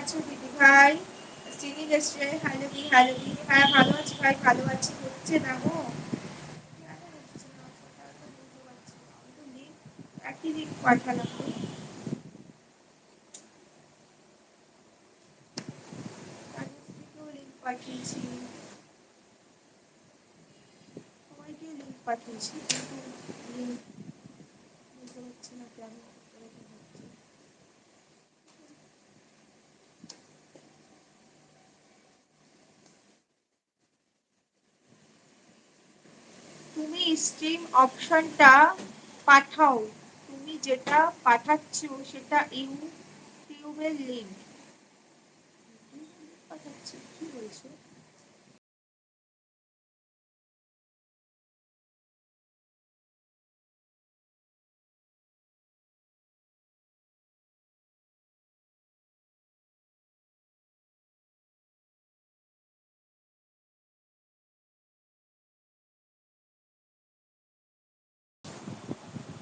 আছো, দিদি ভাই? চিনি এসছে হ্যালো দি হ্যালো দি হ্যাঁ ভালো আছি ভাই, ভালো আছি। হচ্ছে না গো? পাঠিয়েছি সবাইকে লিঙ্ক পাঠিয়েছি, কিন্তু link বুঝতে পারছি না কেন এরকম হচ্ছে। তুমি স্ট্রিম অপশনটা পাঠাও। তুমি যেটা পাঠাচ্ছ সেটা ইউটিউবের লিঙ্ক পাঠাচ্ছি কি বলছো?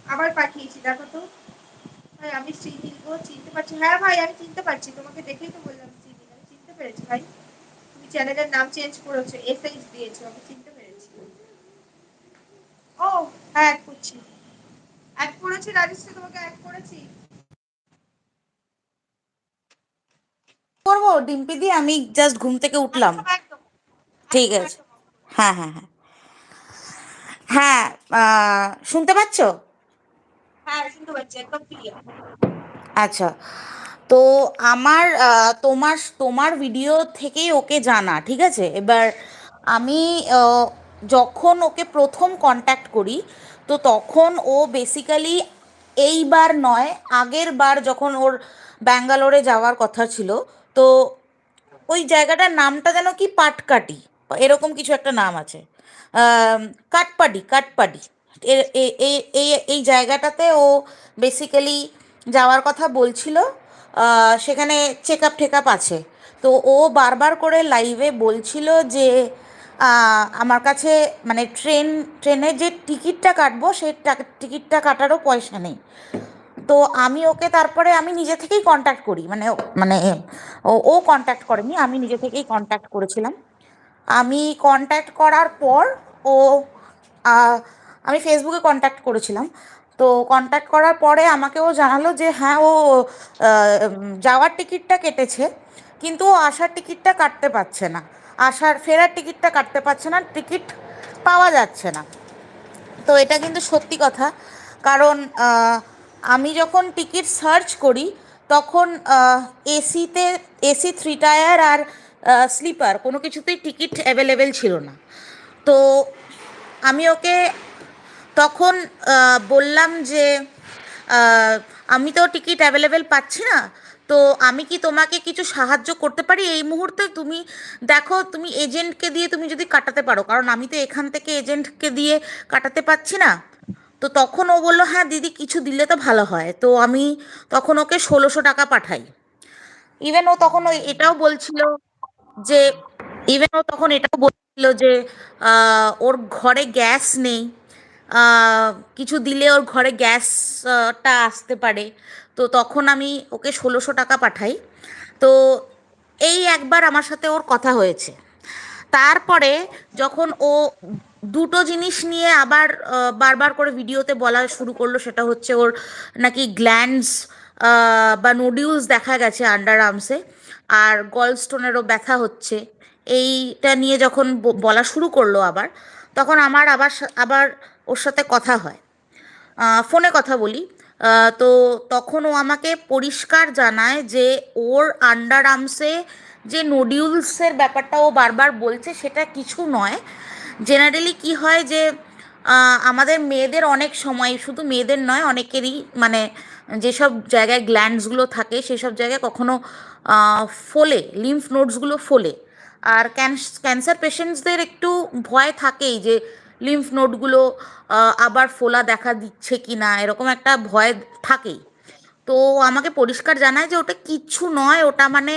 আবার পাঠিয়েছি দেখো তো। ভাই আমি গো চিনতে পারছি। হ্যাঁ ভাই আমি চিনতে পারছি। তোমাকে দেখেই তো বললাম শ্রীনীল আমি চিনতে পেরেছি ভাই। তুমি চ্যানেলের নাম চেঞ্জ করেছ এসএইচ দিয়েছ আমি চিনতে পেরেছি। ও হ্যাঁ অ্যাড করছি। অ্যাড করেছি রাজশ্রী তোমাকে অ্যাড করেছি। করব? ডিম্পি দি আমি জাস্ট ঘুম থেকে উঠলাম। ঠিক আছে। হ্যাঁ হ্যাঁ হ্যাঁ। হ্যাঁ শুনতে পাচ্ছ? হ্যাঁ শুনতে আচ্ছা তো আমার তোমার তোমার ভিডিও থেকেই ওকে জানা, ঠিক আছে? এবার আমি যখন ওকে প্রথম কন্ট্যাক্ট করি, তো তখন ও বেসিক্যালি এইবার নয়, আগের বার যখন ওর ব্যাঙ্গালোরে যাওয়ার কথা ছিল, তো ওই জায়গাটার নামটা যেন কি পাটকাটি, এরকম কিছু একটা নাম আছে। কাটপাডি কাটপাডি এই এই জায়গাটাতে ও বেসিক্যালি যাওয়ার কথা বলছিল সেখানে চেক আপ টেক আপ আছে। তো ও বারবার করে লাইভে বলছিল যে আমার কাছে মানে ট্রেন ট্রেনের যে টিকিটটা কাটবো সেই টিকিটটা কাটারও পয়সা নেই। তো আমি ওকে তারপরে আমি নিজে থেকেই কন্ট্যাক্ট করি মানে মানে ও কন্ট্যাক্ট করেনি, আমি নিজে থেকেই কন্ট্যাক্ট করেছিলাম। আমি কন্ট্যাক্ট করার পর ও আমি ফেসবুকে কন্ট্যাক্ট করেছিলাম। তো কন্ট্যাক্ট করার পরে আমাকে ও জানালো যে হ্যাঁ ও যাওয়ার টিকিটটা কেটেছে, কিন্তু ও আসার টিকিটটা কাটতে পারছে না। আসার, ফেরার টিকিটটা কাটতে পারছে না টিকিট পাওয়া যাচ্ছে না। তো এটা কিন্তু সত্যি কথা। কারণ আমি যখন টিকিট সার্চ করি, তখন এসিতে, এসি থ্রি টায়ার আর স্লিপার কোনো কিছুতেই টিকিট অ্যাভেলেবেল ছিল না। তো আমি ওকে তখন বললাম যে আমি তো টিকিট অ্যাভেলেবেল পাচ্ছি না, তো আমি কি তোমাকে কিছু সাহায্য করতে পারি? এই মুহূর্তে তুমি দেখো, তুমি এজেন্টকে দিয়ে তুমি যদি কাটাতে পারো, কারণ আমি তো এখান থেকে এজেন্টকে দিয়ে কাটাতে পারছি না। তো তখন ও বলল হ্যাঁ দিদি, কিছু দিলে তো ভালো হয়। তো আমি তখন ওকে ষোলোশো টাকা পাঠাই। ইভেন ও তখন এটাও বলছিল যে ইভেন ও তখন এটাও বলছিল যে ওর ঘরে গ্যাস নেই। কিছু দিলে ওর ঘরে গ্যাসটা আসতে পারে। তো তখন আমি ওকে ষোলোশো টাকা পাঠাই। তো এই একবার আমার সাথে ওর কথা হয়েছে। তারপরে যখন ও দুটো জিনিস নিয়ে আবার বারবার করে ভিডিওতে বলা শুরু করল, সেটা হচ্ছে ওর নাকি গ্ল্যান্ডস বা নোডিউলস দেখা গেছে আন্ডার আর্মসে আর গলস্টোনেরও ব্যথা হচ্ছে। এইটা নিয়ে যখন বলা শুরু করল আবার, তখন আমার আবার আবার ওর সাথে কথা হয়। ফোনে কথা বলি। তো তখন ও আমাকে পরিষ্কার জানায় যে ওর আন্ডার আর্মসে যে নোডিউলসের ব্যাপারটা ও বারবার বলছে সেটা কিছু নয়। জেনারেলি কি হয় যে আমাদের মেয়েদের অনেক সময়, শুধু মেয়েদের নয়, অনেকেরই মানে যেসব জায়গায় গ্ল্যান্ডসগুলো থাকে, সেসব জায়গায় কখনো ফোলে লিম্ফ নোডসগুলো ফোলে। আর ক্যান্সার পেশেন্টসদের একটু ভয় থাকেই যে লিম্ফ নোটগুলো আবার ফোলা দেখা দিচ্ছে কি না এরকম একটা ভয় থাকেই। তো আমাকে পরিষ্কার জানায় যে ওটা কিচ্ছু নয়, ওটা মানে